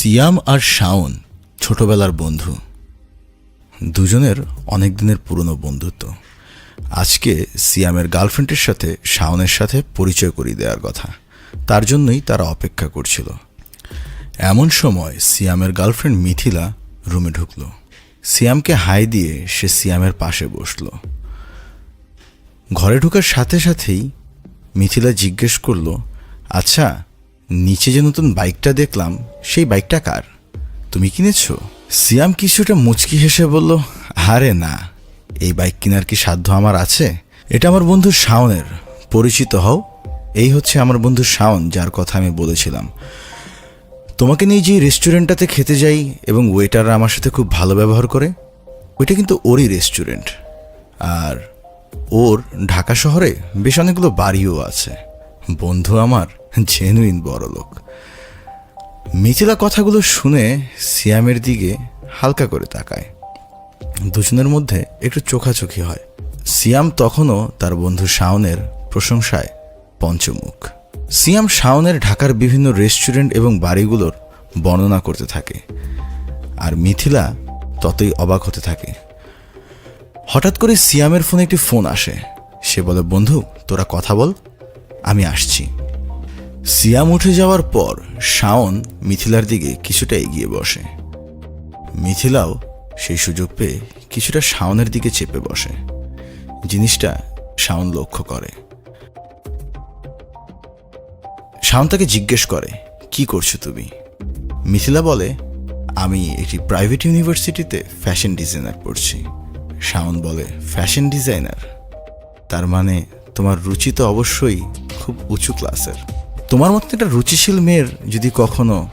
সিয়াম আর শাওন ছোটবেলার বন্ধু। দুজনের অনেক দিনের পুরনো বন্ধুত্ব। আজকে সিয়ামের গার্লফ্রেন্ডের সাথে শাওনের সাথে পরিচয় করিয়ে দেওয়ার কথা। তার জন্যই তারা অপেক্ষা করছিল। এমন সময় সিয়ামের গার্লফ্রেন্ড মিথিলা রুমে ঢুকলো। সিয়ামকে হাই দিয়ে সে সিয়ামের পাশে বসল। ঘরে ঢুকার সাথে সাথেই মিথিলা জিজ্ঞেস করল আচ্ছা নিচে যে নতুন বাইকটা দেখলাম, সেই বাইকটা কার? তুমি কিনেছো? সিয়াম কিছুটা মুচকি হেসে বলল, আরে না, এই বাইক কেনার কি সাধ্য আমার আছে? এটা আমার বন্ধু শাওনের। পরিচিত হও, এই হচ্ছে আমার বন্ধু শাওন, যার কথা আমি বলেছিলাম। তোমাকে নিয়ে যে রেস্টুরেন্টটাতে খেতে যাই এবং ওয়েটাররা আমার সাথে খুব ভালো ব্যবহার করে, ওইটা কিন্তু ওরই রেস্টুরেন্ট। আর ওর ঢাকা শহরে বেশ অনেকগুলো বাড়িও আছে। বন্ধু আমার জেনুইন বড় লোক মিথিলা কথাগুলো শুনে সিয়ামের দিকে হালকা করে তাকায়। দুজনের মধ্যে একটু চোখাচোখি হয়। সিয়াম তখনও তার বন্ধু শাওনের প্রশংসায় পঞ্চমুখ। সিয়াম শাওনের ঢাকার বিভিন্ন রেস্টুরেন্ট এবং বাড়িগুলোর বর্ণনা করতে থাকে। আর মিথিলা ততই অবাক হতে থাকে। হঠাৎ করে সিয়ামের ফোনে একটি ফোন আসে। সে বলে, বন্ধু, তোরা কথা বল, আমি আসছি। সিয়াম উঠে যাওয়ার পর শাওন মিথিলার দিকে কিছুটা এগিয়ে বসে। মিথিলাও সেই সুযোগ পেয়ে কিছুটা শাওনের দিকে চেপে বসে। জিনিসটা শাওন লক্ষ্য করে। শাওন তাকে জিজ্ঞেস করে, কি করছ তুমি? মিথিলা বলে, আমি একটি প্রাইভেট ইউনিভার্সিটিতে ফ্যাশন ডিজাইনার পড়ছি। শাওন বলে, ফ্যাশন ডিজাইনার? তার মানে তোমার রুচি তো অবশ্যই খুব উঁচু ক্লাসের। তোমার মতো একটা রুচিশীল মেয়ের যদি কখনো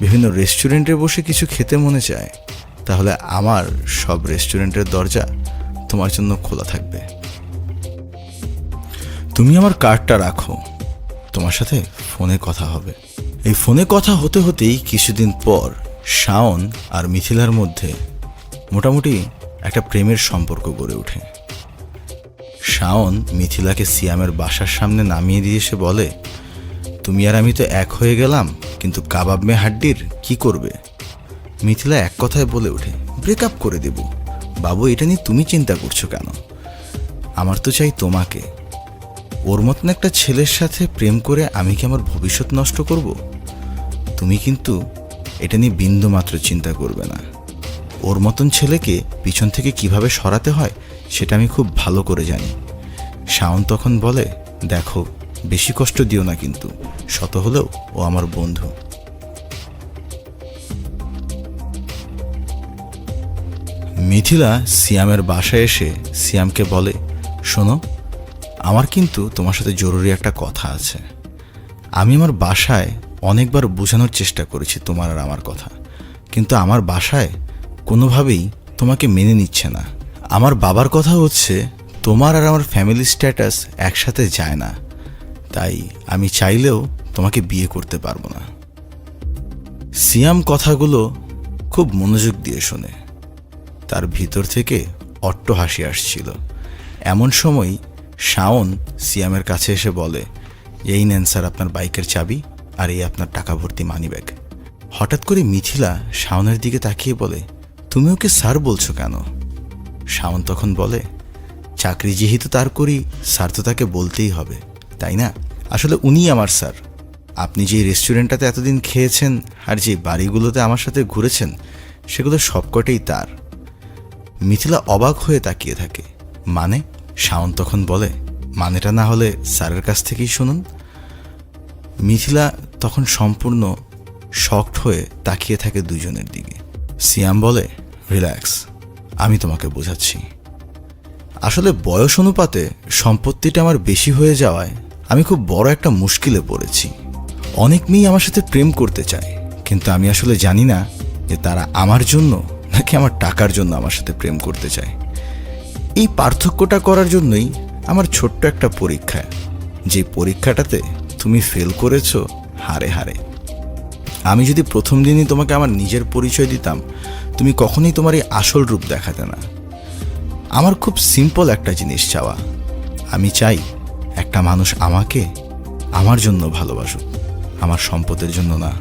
বিভিন্ন রেস্টুরেন্টে বসে কিছু খেতে মনে চায়, তাহলে আমার সব রেস্টুরেন্টের দরজা তোমার জন্য খোলা থাকবে। তুমি আমার কার্ডটা রাখো। তোমার সাথে ফোনে কথা হবে। এই ফোনে কথা হতে হতেই কিছুদিন পর শাওন আর মিথিলার মধ্যে মোটামুটি একটা প্রেমের সম্পর্ক গড়ে ওঠে। শাওন মিথিলাকে সিয়ামের বাসার সামনে নামিয়ে দিয়ে এসে বলে তুমি আর আমি তো এক হয়ে গেলাম, কিন্তু কাবাব মে হাড্ডির কি করবে? মিথিলা এক কথায় বলে ওঠে ব্রেকআপ করে দেব। বাবু, এটা নিয়ে তুমি চিন্তা করছ কেন? আমার তো চাই তোমাকে। ওর মতন একটা ছেলের সাথে প্রেম করে আমি কি আমার ভবিষ্যৎ নষ্ট করব? তুমি কিন্তু এটা নিয়ে বিন্দু মাত্র চিন্তা করবে না। ওর মতন ছেলেকে পিছন থেকে কীভাবে সরাতে হয়, সেটা আমি খুব ভালো করে জানি। শাওন তখন বলে, দেখো বেশি কষ্ট দিও না কিন্তু, শত হলেও ও আমার বন্ধু। মিথিলা সিয়ামের বাসায় এসে সিয়ামকে বলে, শোনো, আমার কিন্তু তোমার সাথে জরুরি একটা কথা আছে। আমি আমার বাসায় অনেকবার বোঝানোর চেষ্টা করেছি তোমার আর আমার কথা, কিন্তু আমার বাসায় কোনোভাবেই তোমাকে মেনে নিচ্ছে না। আমার বাবার কথা হচ্ছে, তোমার আর আমার ফ্যামিলি স্ট্যাটাস একসাথে যায় না। তাই আমি চাইলেও তোমাকে বিয়ে করতে পারব না। সিয়াম কথাগুলো খুব মনোযোগ দিয়ে শোনে। তার ভিতর থেকে অট্ট হাসি আসছিল। এমন সময় শাওন সিয়ামের কাছে এসে বলে, এই নেন স্যার আপনার বাইকের চাবি আর এই আপনার টাকা ভর্তি মানিব্যাগ হঠাৎ করে মিথিলা শাওনের দিকে তাকিয়ে বলে, তুমি ওকে স্যার বলছো কেন? শাওন তখন বলে, চাকরি যেহেতু তার করি, স্যার তো তাকে বলতেই হবে। তাই না? আসলে উনি আমার স্যার। আপনি যে রেস্টুরেন্টটাতে এতদিন খেয়েছেন আর যে বাড়িগুলোতে আমার সাথে ঘুরেছেন, সেগুলো সবকটাই তার। মিথিলা অবাক হয়ে তাকিয়ে থাকে। মানে? শাওন তখন বলে, মানেটা না হলে স্যারের কাছ থেকেই শুনুন। মিথিলা তখন সম্পূর্ণ শক্ট হয়ে তাকিয়ে থাকে দুজনের দিকে। সিয়াম বলে, রিল্যাক্স, আমি তোমাকে বোঝাচ্ছি। আসলে বয়স অনুপাতে সম্পত্তিটা আমার বেশি হয়ে যাওয়ায় আমি খুব বড় একটা মুশকিলে পড়েছি। অনেক মেয়ে আমার সাথে প্রেম করতে চায়, কিন্তু আমি আসলে জানি না যে তারা আমার জন্য নাকি আমার টাকার জন্য আমার সাথে প্রেম করতে চায়। এই পার্থক্যটা করার জন্যই আমার ছোট্ট একটা পরীক্ষা, যে পরীক্ষাটাতে তুমি ফেল করেছ হারে হারে। আমি যদি প্রথম দিনই তোমাকে আমার নিজের পরিচয় দিতাম, তুমি কখনোই তোমার এই আসল রূপ দেখাতে না। আমার খুব সিম্পল একটা জিনিস চাওয়া। আমি চাই একটা মানুষ আমাকে আমার জন্য ভালোবাসুক, আমার সম্পদের জন্য না।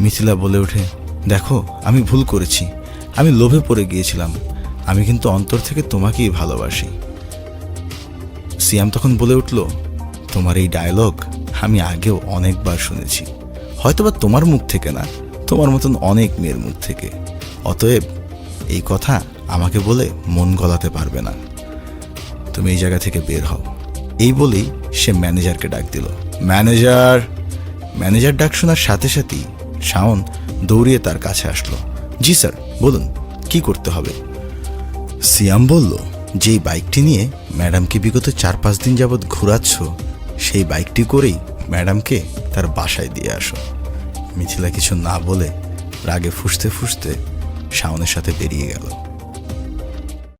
মিথিলা বলে ওঠে, দেখো, আমি ভুল করেছি। আমি লোভে পড়ে গিয়েছিলাম। আমি কিন্তু অন্তর থেকে তোমাকেই ভালোবাসি। সিয়াম তখন বলে উঠল, তোমার এই ডায়লগ আমি আগেও অনেকবার শুনেছি। হয়তোবা তোমার মুখ থেকে না, তোমার মতন অনেক মেয়ের মুখ থেকে। অতএব এই কথা আমাকে বলে মন গলাতে পারবে না। তুমি এই জায়গা থেকে বের হও। এই বলেই সে ম্যানেজারকে ডাক দিল। ম্যানেজার ম্যানেজার ডাক শোনার সাথে সাথেই শাওন দৌড়িয়ে তার কাছে আসলো। জি স্যার, বলুন, কি করতে হবে? সিয়াম বলল, যেই বাইকটি নিয়ে ম্যাডামকে বিগত চার পাঁচ দিন যাবৎ ঘোরাচ্ছ, সেই বাইকটি করেই ম্যাডামকে তার বাসায় দিয়ে আসো। মিথিলা কিছু না বলে রাগে ফুসতে ফুসতে শাওনের সাথে বেরিয়ে গেল।